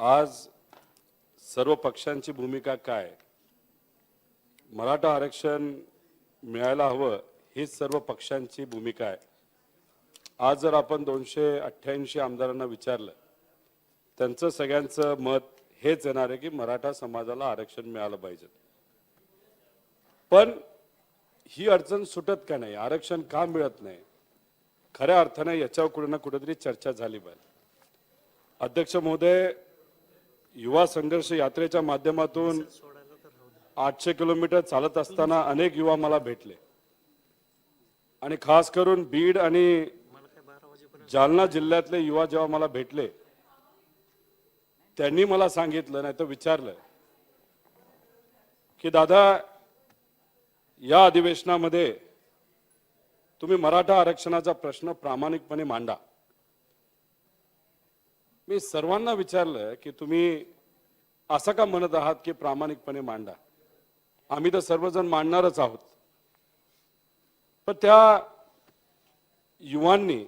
आज सर्व पक्षांची भूमिका काय? मराठा आरक्षण मिळायला हवं हीच सर्व पक्षांची भूमिका आहे. आज जर आपण दोनशे अठ्ठ्याऐंशी आमदारांना विचारलं त्यांचं सगळ्यांचं मत हेच येणार आहे की मराठा समाजाला आरक्षण मिळालं पाहिजे. पण ही अडचण सुटत का नाही? आरक्षण का मिळत नाही? खऱ्या अर्थाने याच्यावर कुठे ना कुठेतरी चर्चा झाली पाहिजे. अध्यक्ष महोदय युवा संघर्ष यात्रेच्या माध्यमातून आठशे किलोमीटर चालत असताना अनेक युवा मला भेटले. आणि खास करून बीड आणि जालना जिल्ह्यातले युवा जेव्हा मला भेटले त्यांनी मला सांगितलं नाही तर विचारलं की दादा या अधिवेशनामध्ये तुम्ही मराठा आरक्षणाचा प्रश्न प्रामाणिकपणे मांडा. मी सर्वांना विचारलं की तुम्ही असं का म्हणत आहात की प्रामाणिकपणे मांडा? आम्ही तर सर्वजण मांडणारच आहोत. पण त्या युवांनी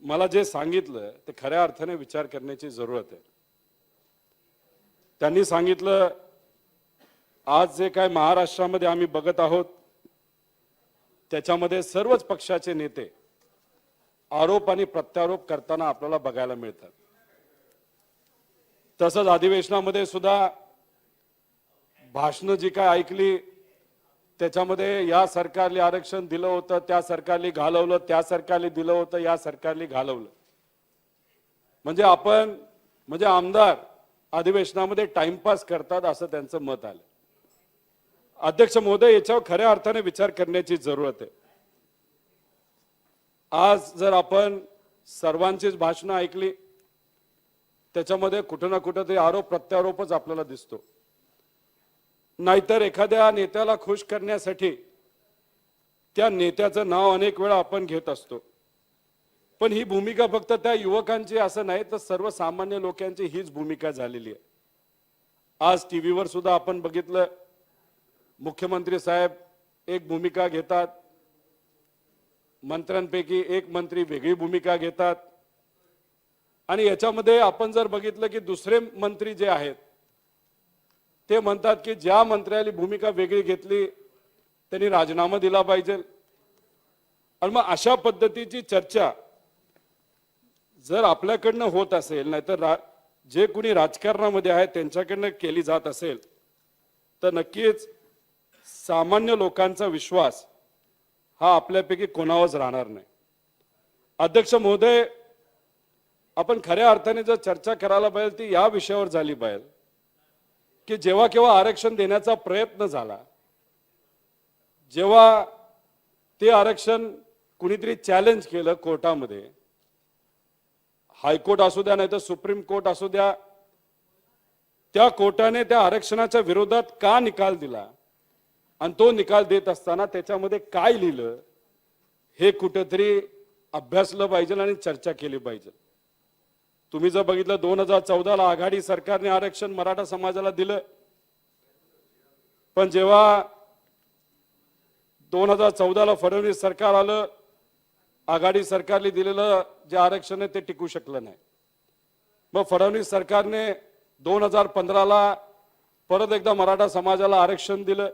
मला जे सांगितलं ते खऱ्या अर्थाने विचार करण्याची जरूरत आहे. त्यांनी सांगितलं आज जे काय महाराष्ट्रामध्ये आम्ही बघत आहोत त्याच्यामध्ये सर्वच पक्षाचे नेते आरोप आणि प्रत्यारोप करताना आपल्याला बघायला मिळतात. तसंच अधिवेशनामध्ये सुद्धा भाषणं जी काय ऐकली त्याच्यामध्ये या सरकारने आरक्षण दिलं होतं त्या सरकारने घालवलं त्या सरकारने दिलं होतं या सरकारने घालवलं. म्हणजे आपण म्हणजे आमदार अधिवेशनामध्ये टाइमपास करतात असं त्यांचं मत आलं. अध्यक्ष महोदय याच्यावर खऱ्या अर्थाने विचार करण्याची जरूरत आहे. आज जर आपण सर्वांचीच भाषणं ऐकली त्याच्यामध्ये कुठं ना कुठं ते आरोप प्रत्यारोपच आपल्याला दिसतो. नाहीतर एखाद्या नेत्याला खुश करण्यासाठी त्या नेत्याचं नाव अनेक वेळा आपण घेत असतो. पण ही भूमिका फक्त त्या युवकांची असं नाही तर सर्वसामान्य लोकांची हीच भूमिका झालेली आहे. आज टीव्हीवर सुद्धा आपण बघितलं मुख्यमंत्री साहेब एक भूमिका घेतात मंत्र्यांपैकी एक मंत्री वेगळी भूमिका घेतात. आणि याच्यामध्ये आपण जर बघितलं की दुसरे मंत्री जे आहेत ते म्हणतात की ज्या मंत्र्याली भूमिका वेगळी घेतली त्यांनी राजीनामा दिला पाहिजे. आणि मग अशा पद्धतीची चर्चा जर आपल्याकडनं होत असेल नाहीतर रा जे कुणी राजकारणामध्ये आहे त्यांच्याकडनं केली जात असेल तर नक्कीच सामान्य लोकांचा विश्वास हा आपल्यापैकी कोणावरच राहणार नाही. अध्यक्ष महोदय आपण खऱ्या अर्थाने जर चर्चा करायला पाहिजे ती या विषयावर झाली पाहिजे की जेव्हा केव्हा आरक्षण देण्याचा प्रयत्न झाला जेव्हा ते आरक्षण कुणीतरी चॅलेंज केलं कोर्टामध्ये हायकोर्ट असू द्या नाही तर सुप्रीम कोर्ट असू द्या त्या कोर्टाने त्या आरक्षणाच्या विरोधात का निकाल दिला? आणि तो निकाल देत असताना त्याच्यामध्ये काय लिहिलं हे कुठेतरी अभ्यासलं पाहिजे आणि चर्चा केली पाहिजे. तुम्ही जर बघितलं दोन हजार चौदाला आघाडी सरकारने आरक्षण मराठा समाजाला दिलं. पण जेव्हा दोन हजार चौदाला फडणवीस सरकार आलं आघाडी सरकारने दिलेलं जे आरक्षण आहे ते टिकू शकलं नाही. मग फडणवीस सरकारने दोन हजार पंधराला परत एकदा मराठा समाजाला आरक्षण दिलं.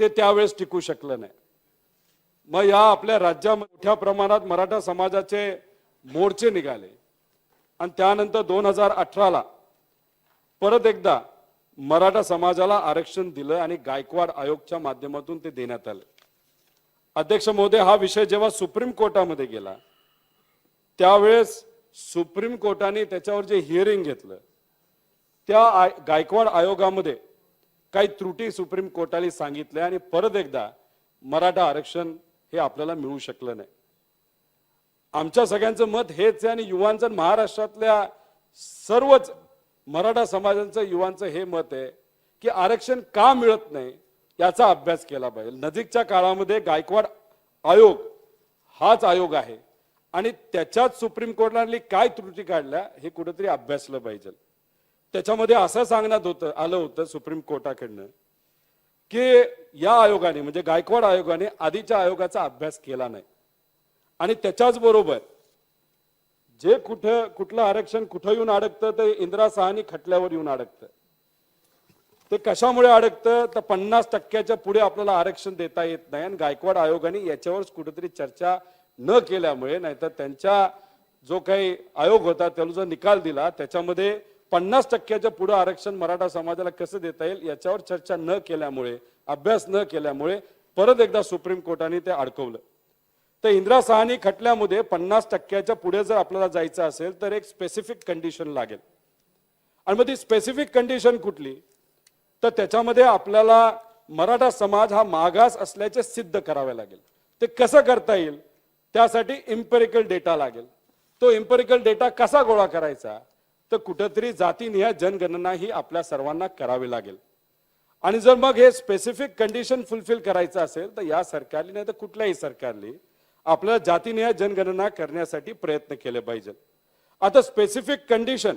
ते त्यावेळेस टिकू शकलं नाही. मग या आपल्या राज्यामध्ये मोठ्या प्रमाणात मराठा समाजाचे मोर्चे निघाले. आणि त्यानंतर दोन हजार अठराला परत एकदा मराठा समाजाला आरक्षण दिलं आणि गायकवाड आयोगच्या माध्यमातून ते देण्यात आलं. अध्यक्ष महोदय हा विषय जेव्हा सुप्रीम कोर्टामध्ये गेला त्यावेळेस सुप्रीम कोर्टाने त्याच्यावर जे हिअरिंग घेतलं त्या आय- गायकवाड आयोगामध्ये काही त्रुटी सुप्रीम कोर्टाने सांगितल्या आणि परत एकदा मराठा आरक्षण हे आपल्याला मिळू शकलं नाही. आमच्या सगळ्यांचं मत हेच आहे आणि युवांचं महाराष्ट्रातल्या सर्वच मराठा समाजाचं युवांचं हे मत आहे की आरक्षण का मिळत नाही याचा अभ्यास केला पाहिजे. नजीकच्या काळामध्ये गायकवाड आयोग हाच आयोग आहे आणि त्याच्यात सुप्रीम कोर्टाने काय त्रुटी काढल्या हे कुठेतरी अभ्यासलं पाहिजे. त्याच्यामध्ये असं सांगण्यात होतं आलं होतं सुप्रीम कोर्टाकडनं की या आयोगाने म्हणजे गायकवाड आयोगाने आधीच्या आयोगाचा अभ्यास केला नाही. आणि त्याच्याच बरोबर जे कुठं कुठलं आरक्षण कुठं येऊन अडकतं ते इंदिरा सहानी खटल्यावर येऊन अडकतं. ते कशामुळे अडकतं? तर पन्नास टक्क्याच्या पुढे आपल्याला आरक्षण देता येत नाही आणि गायकवाड आयोगाने याच्यावर कुठेतरी चर्चा न केल्यामुळे नाहीतर त्यांच्या जो काही आयोग होता त्याला जो निकाल दिला त्याच्यामध्ये पन्नास टक्क्याच्या पुढे आरक्षण मराठा समाजाला कसं देता येईल याच्यावर चर्चा न केल्यामुळे अभ्यास न केल्यामुळे परत एकदा सुप्रीम कोर्टाने ते अडकवलं. तर इंदिरा सहानी खटल्यामध्ये पन्नास टक्क्याच्या पुढे जर आपल्याला जायचं असेल तर एक स्पेसिफिक कंडिशन लागेल. आणि मग ती स्पेसिफिक कंडिशन कुठली? तर त्याच्यामध्ये आपल्याला मराठा समाज हा मागास असल्याचे सिद्ध करावे लागेल. ते कसं करता येईल? त्यासाठी इम्पेरिकल डेटा लागेल. तो इम्पेरिकल डेटा कसा गोळा करायचा? तर कुठंतरी जातीनिहाय जनगणना ही आपल्या सर्वांना करावी लागेल. आणि जर मग हे स्पेसिफिक कंडिशन फुलफिल करायचं असेल तर या सरकारने नाही तर कुठल्याही सरकारने आपल्याला जातीनिहाय जनगणना करण्यासाठी प्रयत्न केले पाहिजेत. आता स्पेसिफिक कंडिशन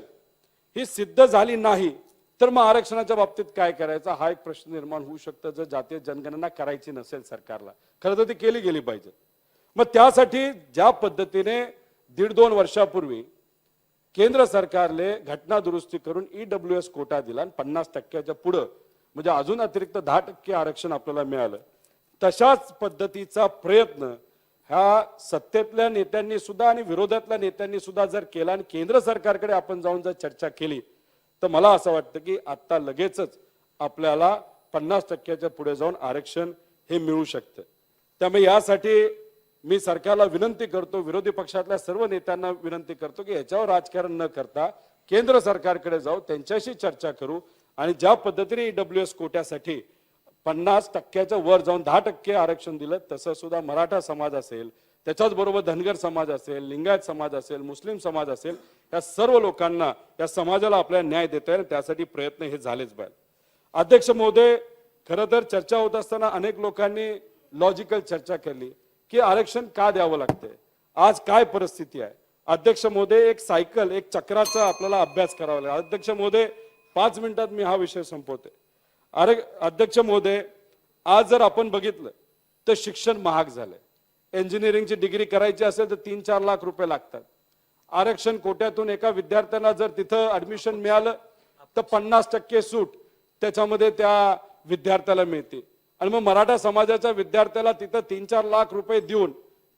ही सिद्ध झाली नाही तर मग आरक्षणाच्या बाबतीत काय करायचं? हा एक प्रश्न निर्माण होऊ शकतो जर जातीय जनगणना करायची नसेल सरकारला. खरं तर ती केली गेली पाहिजे मग त्यासाठी ज्या पद्धतीने दीड दोन वर्षापूर्वी केंद्र सरकारने घटना दुरुस्ती करून ईडब्ल्यू एस कोटा दिला आणि पन्नास टक्क्याच्या पुढं म्हणजे अजून अतिरिक्त दहा टक्के आरक्षण आपल्याला मिळालं. तशाच पद्धतीचा प्रयत्न ह्या सत्तेतल्या नेत्यांनी सुद्धा आणि विरोधातल्या नेत्यांनी सुद्धा जर केला आणि केंद्र सरकारकडे आपण जाऊन जर चर्चा केली तर मला असं वाटतं की आत्ता लगेचच आपल्याला पन्नास टक्क्याच्या पुढे जाऊन आरक्षण हे मिळू शकतं. त्यामुळे यासाठी मी सरकारला विनंती करतो विरोधी पक्षातल्या सर्व नेत्यांना विनंती करतो की याच्यावर राजकारण न करता केंद्र सरकारकडे जाऊ त्यांच्याशी चर्चा करू आणि ज्या पद्धतीने डब्ल्यू एस कोट्यासाठी पन्नास टक्क्याच्या वर जाऊन दहा टक्के आरक्षण दिलं तसं सुद्धा मराठा समाज असेल त्याच्याच बरोबर धनगर समाज असेल लिंगायत समाज असेल मुस्लिम समाज असेल या सर्व लोकांना या समाजाला आपल्याला न्याय देता येईल त्यासाठी प्रयत्न हे झालेच पाहिजे अध्यक्ष महोदय खरं तर चर्चा होत असताना अनेक लोकांनी लॉजिकल चर्चा केली. की आरक्षण का द्यावं लागतंय? आज काय परिस्थिती आहे? अध्यक्ष मोदे एक सायकल एक चक्राचा आपल्याला अभ्यास करावा लागेल. अध्यक्ष मोदे पाच मिनिटात मी हा विषय संपवते. अरे अध्यक्ष मोदे आज जर आपण बघितलं तर शिक्षण महाग झालंय. इंजिनिअरिंगची डिग्री करायची असेल तर तीन चार लाख रुपये लागतात. आरक्षण कोट्यातून एका विद्यार्थ्यांना जर तिथं ऍडमिशन मिळालं तर पन्नास टक्के सूट त्याच्यामध्ये त्या विद्यार्थ्याला मिळते आणि मग मराठा समाजाच्या विद्यार्थ्याला तिथं तीन चार लाख रुपये देऊन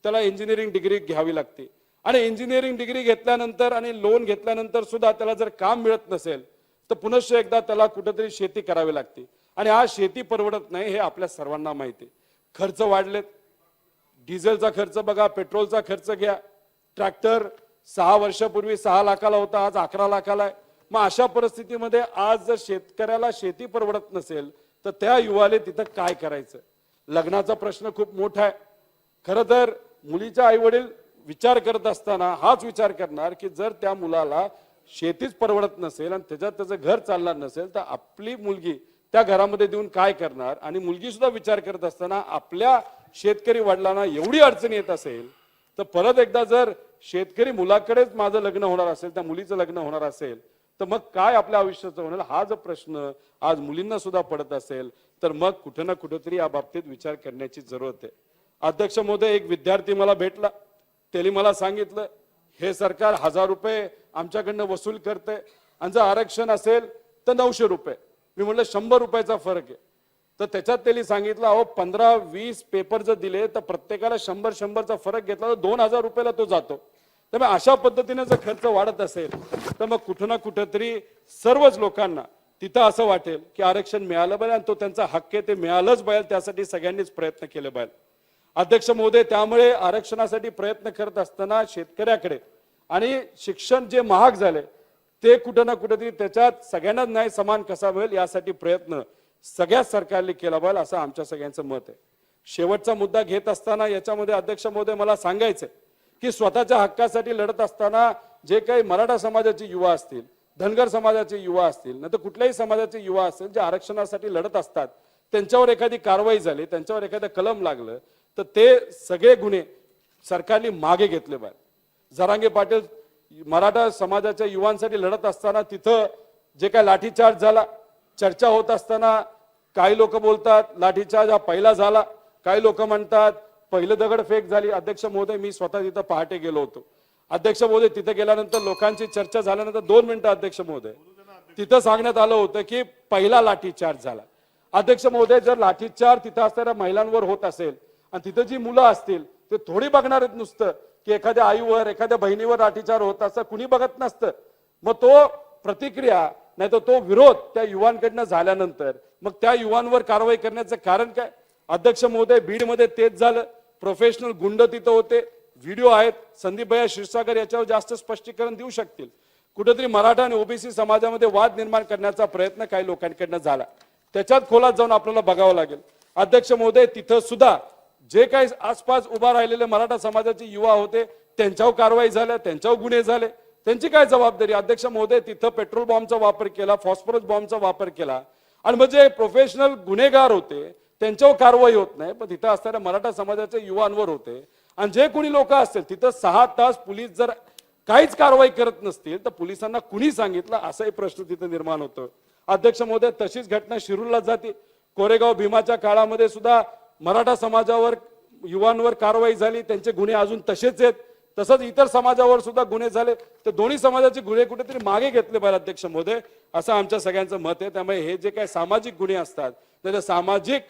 त्याला इंजिनिअरिंग डिग्री घ्यावी लागते. आणि इंजिनिअरिंग डिग्री घेतल्यानंतर आणि लोन घेतल्यानंतर सुद्धा त्याला जर काम मिळत नसेल तर पुनश्च एकदा त्याला कुठेतरी शेती करावी लागते. आणि आज शेती परवडत नाही हे आपल्या सर्वांना माहिती आहे. खर्च वाढलेत. डिझेलचा खर्च बघा पेट्रोलचा खर्च घ्या. ट्रॅक्टर सहा वर्षापूर्वी सहा लाखाला होता आज अकरा लाखाला आहे. मग अशा परिस्थितीमध्ये आज जर शेतकऱ्याला शेती परवडत नसेल तर त्या युवाले तिथं काय करायचं? लग्नाचा प्रश्न खूप मोठा आहे. खरं तर मुलीच्या आई वडील विचार करत असताना हाच विचार करणार की जर त्या मुलाला शेतीच परवडत नसेल आणि त्याच्यात त्याचं घर चालणार नसेल तर आपली मुलगी त्या घरामध्ये देऊन काय करणार? आणि मुलगी सुद्धा विचार करत असताना आपल्या शेतकरी वडिलांना एवढी अडचण येत असेल तर परत एकदा जर शेतकरी मुलाकडेच माझं लग्न होणार असेल त्या मुलीचं लग्न होणार असेल तर मग काय आपल्या आयुष्याचं होणार? हा जर प्रश्न आज मुलींना सुद्धा पडत असेल तर मग कुठं ना कुठेतरी या बाबतीत विचार करण्याची जरूरत आहे. अध्यक्ष महोदय एक विद्यार्थी मला भेटला. त्यांनी मला सांगितलं हे सरकार हजार रुपये आमच्याकडनं वसूल करते आणि जर आरक्षण असेल तर नऊशे रुपये. मी म्हटलं शंभर रुपयाचा फरक आहे. तर त्याच्यात त्यांनी सांगितलं अहो पंधरा वीस पेपर जर दिले तर प्रत्येकाला शंभर शंभरचा फरक घेतला तर दोन हजार रुपयाला तो जातो. त्यामुळे अशा पद्धतीने जर खर्च वाढत असेल तर मग कुठं ना कुठंतरी सर्वच लोकांना तिथं असं वाटेल की आरक्षण मिळालं पाहिजे आणि तो त्यांचा हक्क आहे ते मिळालंच पाहिजे. त्यासाठी सगळ्यांनीच प्रयत्न केले पाहिजे. अध्यक्ष महोदय त्यामुळे आरक्षणासाठी प्रयत्न करत असताना शेतकऱ्याकडे आणि शिक्षण जे महाग झाले ते कुठं ना कुठंतरी त्याच्यात सगळ्यांनाच न्याय समान कसा मिळेल यासाठी प्रयत्न सगळ्याच सरकारने केला पाहिजे असं आमच्या सगळ्यांचं मत आहे. शेवटचा मुद्दा घेत असताना याच्यामध्ये अध्यक्ष महोदय मला सांगायचं की स्वतःच्या हक्कासाठी लढत असताना जे काही मराठा समाजाचे युवा असतील धनगर समाजाचे युवा असतील नाही तर कुठल्याही समाजाचे युवा असतील जे आरक्षणासाठी लढत असतात त्यांच्यावर एखादी कारवाई झाली त्यांच्यावर एखादं कलम लागलं तर ते सगळे गुन्हे सरकारने मागे घेतले पाहिजे. जरांगे पाटील मराठा समाजाच्या युवांसाठी लढत असताना तिथं जे काय लाठीचार्ज झाला चर्चा होत असताना काही लोक बोलतात लाठीचार्ज हा पहिला झाला काही लोक म्हणतात पहिलं दगड फेक झाली. अध्यक्ष महोदय मी स्वतः तिथं पहाटे गेलो होतो. अध्यक्ष महोदय तिथे गेल्यानंतर लोकांची चर्चा झाल्यानंतर दोन मिनिटं अध्यक्ष महोदय. तिथं सांगण्यात आलं होतं की पहिला लाठीचार्ज झाला. अध्यक्ष महोदय जर लाठीचार्ज तिथं असणाऱ्या महिलांवर होत असेल आणि तिथं जी मुलं असतील ते थोडी बघणार आहेत नुसतं की एखाद्या आईवर एखाद्या बहिणीवर लाठीचार होत असं कुणी बघत नसतं. मग तो प्रतिक्रिया नाही तर तो विरोध त्या युवांकडनं झाल्यानंतर मग त्या युवांवर कारवाई करण्याचं कारण काय? अध्यक्ष महोदय बीडमध्ये तेच झालं. प्रोफेशनल गुंड तिथं होते. व्हिडिओ आहेत. संदीप भैया क्षीरसागर याच्यावर जास्त स्पष्टीकरण देऊ शकतील. कुठेतरी मराठा आणि ओबीसी समाजामध्ये वाद निर्माण करण्याचा प्रयत्न काही लोकांकडनं झाला. त्याच्यात खोलात जाऊन आपल्याला बघावं लागेल. अध्यक्ष महोदय तिथं सुद्धा जे काही आसपास उभा राहिलेले मराठा समाजाचे युवा होते त्यांच्यावर कारवाई झाल्या त्यांच्यावर गुन्हे झाले. त्यांची काय जबाबदारी? अध्यक्ष महोदय तिथं पेट्रोल बॉम्बचा वापर केला फॉस्फरस बॉम्बचा वापर केला. आणि म्हणजे प्रोफेशनल गुन्हेगार होते त्यांच्यावर कारवाई होत नाही पण तिथं असणाऱ्या मराठा समाजाच्या युवांवर होते. आणि जे कोणी लोक असतील तिथं सहा तास पोलीस जर काहीच कारवाई करत नसतील तर पोलिसांना कुणी सांगितलं? असाही प्रश्न तिथं निर्माण होतो. अध्यक्ष महोदय तशीच घटना शिरूरला जाते. कोरेगाव भीमाच्या काळामध्ये सुद्धा मराठा समाजावर युवांवर कारवाई झाली त्यांचे गुन्हे अजून तसेच आहेत. तसंच इतर समाजावर सुद्धा गुन्हे झाले. तर दोन्ही समाजाचे गुन्हे कुठेतरी मागे घेतले पाहिजे अध्यक्ष महोदय असं आमच्या सगळ्यांचं मत आहे. त्यामुळे हे जे काही सामाजिक गुन्हे असतात त्याच्या सामाजिक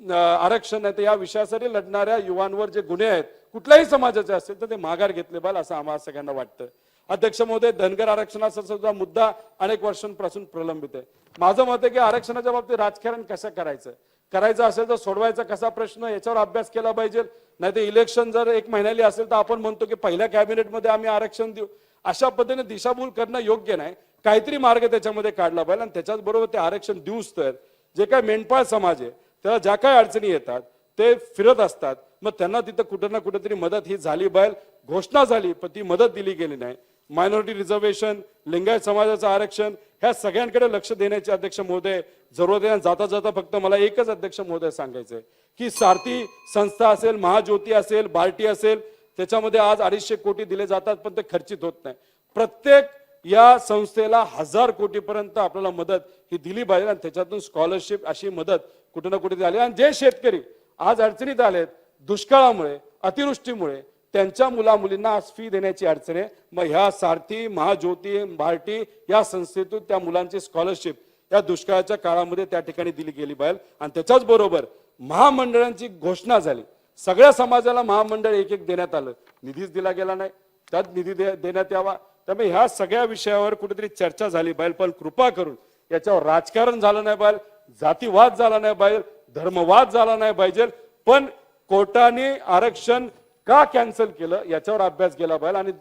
आरक्षण आहे तर या विषयासाठी लढणाऱ्या युवांवर जे गुन्हे आहेत कुठल्याही समाजाचे असतील तर ते माघार घेतले पाहिजे असं आम्हाला सगळ्यांना वाटतं. अध्यक्ष महोदय धनगर आरक्षणाचा सुद्धा मुद्दा अनेक वर्षांपासून प्रलंबित आहे. माझं मत आहे की आरक्षणाच्या बाबतीत राजकारण कसं करायचं? करायचं असेल तर सोडवायचा कसा प्रश्न? याच्यावर अभ्यास केला पाहिजे. नाही तर इलेक्शन जर एक महिन्याली असेल तर आपण म्हणतो की पहिल्या कॅबिनेटमध्ये आम्ही आरक्षण देऊ. अशा पद्धतीने दिशाभूल करणं योग्य नाही. काहीतरी मार्ग त्याच्यामध्ये काढला पाहिजे आणि त्याच्याच बरोबर ते आरक्षण देऊच तर. जे काय मेंढपाळ समाज आहे त्याला ज्या काही अडचणी येतात ते फिरत असतात. मग त्यांना तिथं कुठं ना कुठंतरी मदत ही झाली बाहेर घोषणा झाली पण ती मदत दिली गेली नाही. मायनॉरिटी रिझर्वेशन लिंगायत समाजाचं आरक्षण ह्या सगळ्यांकडे लक्ष देण्याचे अध्यक्ष महोदय जरूरत आहे जाता जाता फक्त मला एकच अध्यक्ष महोदय सांगायचंय की सारथी संस्था असेल महाज्योती असेल बार्टी असेल त्याच्यामध्ये आज अडीचशे कोटी दिले जातात पण ते खर्चित होत नाही. प्रत्येक या संस्थेला हजार कोटीपर्यंत आपल्याला मदत ही दिली पाहिजे आणि त्याच्यातून स्कॉलरशिप अशी मदत कुठे ना कुठे झाले आणि जे शेतकरी आज अडचणीत आलेत दुष्काळामुळे अतिवृष्टीमुळे त्यांच्या मुला मुलींना आज फी देण्याची अडचण आहे. मग ह्या सारथी महाज्योती भारती या संस्थेतून त्या मुलांची स्कॉलरशिप या दुष्काळाच्या काळामध्ये त्या ठिकाणी दिली गेली पाहिजे आणि त्याच्याच बरोबर महामंडळांची घोषणा झाली. सगळ्या समाजाला महामंडळ एक एक देण्यात आलं. निधीच दिला गेला नाही. त्यात निधी दे- देण्यात यावा. त्यामुळे ह्या सगळ्या विषयावर कुठेतरी चर्चा झाली पाहिजे पण कृपा करून याच्यावर राजकारण झालं नाही पाहिजे जातीवाद झाला नाही पाहिजे धर्मवाद झाला नाही पाहिजे पण कोर्टाने आरक्षण का कॅन्सल केलं याच्यावर अभ्यास केला पाहिजे. आणि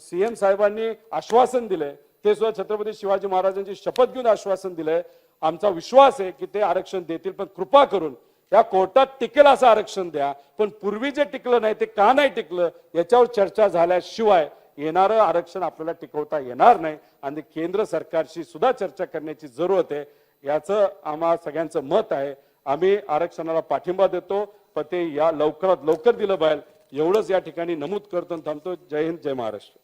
सीएम साहेबांनी आश्वासन दिलंय ते सुद्धा छत्रपती शिवाजी महाराजांची शपथ घेऊन आश्वासन दिलंय. आमचा विश्वास आहे की ते आरक्षण देतील पण कृपा करून या कोर्टात टिकेल असं आरक्षण द्या पण पूर्वी जे टिकलं नाही ते का नाही टिकलं याच्यावर चर्चा झाल्याशिवाय येणारं आरक्षण आपल्याला टिकवता येणार नाही. आणि केंद्र सरकारशी सुद्धा चर्चा करण्याची जरूरत आहे. याचं आम्हा सगळ्यांचं मत आहे. आम्ही आरक्षणाला पाठिंबा देतो पण ते या लवकरात लवकर दिलं पाहिजे. एवढंच या ठिकाणी नमूद करतो आणि थांबतो. जय हिंद जय महाराष्ट्र.